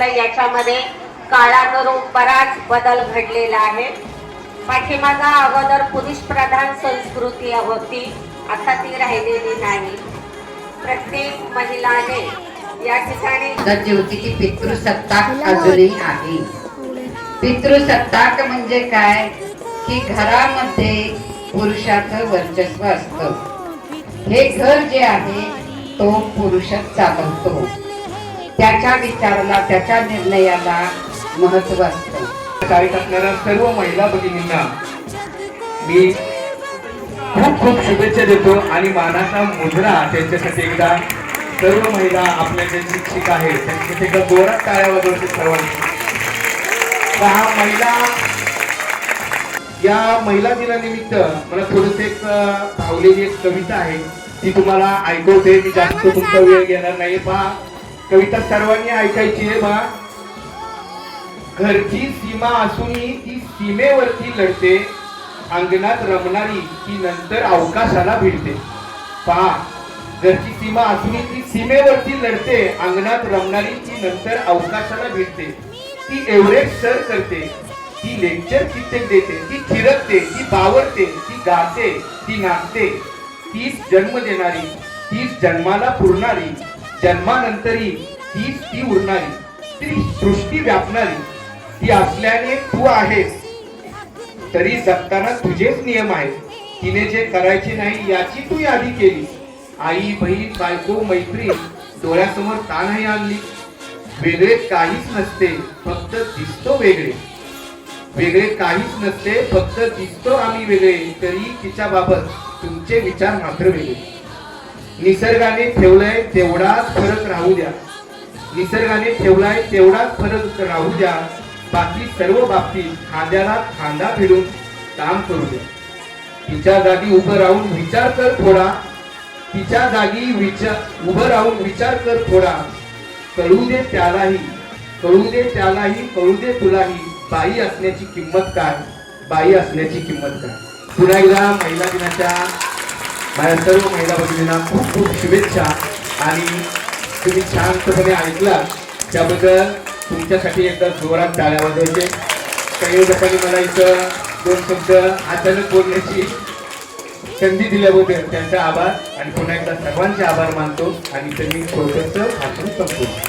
सांगितलं याच्यामध्ये काळानुरूप बराच बदल घडलेला आहे. पाठीमागा अगोदर पुरुष प्रधान संस्कृती होती आता ती राहिलेली नाही. प्रत्येक महिलाने या ठिकाणी जी होती ती पितृसत्ताक अजूनही आहे. पितृसत्ताक म्हणजे काय? की घरामध्ये पुरुषाचं वर्चस्व असतं. हे घर जे आहे तो पुरुषच चालवतो. त्याच्या विचाराला त्याच्या निर्णयाला महत्त्व असतं. शाळेत असणाऱ्या सर्व महिला भगिनींना मी खूप खूप शुभेच्छा देतो आणि मानाचा मुद्रा त्यांच्यासाठी एकदा सर्व महिला आपल्या ज्या शिक्षिका आहेत त्यांच्यासाठी एकदा जोरात टाळ्या वाजवते सर्वांनी हा महिला या महिला दिनानिमित्त मला थोडस एक भावलेली एक कविता आहे. ती तुम्हाला ऐकवते. मी जास्त तुमचा वेळ घेणार नाही पहा. कविता सर्वांनी ऐकायची आहे बा. घरची सीमा असूनही ती सीमेवरती लढते. अंगणात रमणारी ती नंतर अवकाशाला भिडते. पहा घरची सीमा असूनही ती सीमेवरती लढते. अंगणात रमणारी ती नंतर अवकाशाला भिडते. ती एव्हरेस्ट सर करते. ती लेक्चर कित्येक देते. ती थिरकते ती बावरते ती गाते ती नाचते. तीच जन्म देणारी तीच जन्माला पुरणारी जन्मानंतरही ती ती उरणारी ती सृष्टी व्यापणारी ती असल्याने तू आहेस. तरी जगताना तुझेच नियम आहेत. तिने जे करायचे नाही याची तू यादी केली. आई बहीण बायको मैत्री डोळ्यासमोर का नाही आणली? वेगळे काहीच नसते फक्त दिसतो वेगळे. वेगळे काहीच नसते फक्त दिसतो आम्ही वेगळे. तरी तिच्या बाबत तुमचे विचार मात्र वेगळे. निसर्गाने ठेवलंय तेवढाच फरक राहू द्या. निसर्गाने ठेवलाय तेवढाच फरक राहू द्या. बाकी सर्व बाबतीत खांद्याला खांदा भिडून काम करू द्या. तिच्या जागी उभं राहून विचार कर थोडा. तिच्या जागी विचार उभं राहून विचार कर थोडा. कळू दे त्यालाही कळू दे त्यालाही कळू दे तुलाही. बाई असण्याची किंमत काय? बाई असण्याची किंमत काय? पुन्हा एकदा महिला दिनाच्या माझ्या सर्व महिला भगिनींना खूप खूप शुभेच्छा. आणि तुम्ही शांतपणे ऐकला त्याबद्दल तुमच्यासाठी एकदा जोरात टाळ्या वाजवायचे. संयोजकांनी मला इथं दोन शब्द अचानक बोलण्याची संधी दिल्याबद्दल त्यांचा आभार. आणि पुन्हा एकदा सर्वांचे आभार मानतो. आणि त्यांनी थोडक्याचं भाषण संपवतो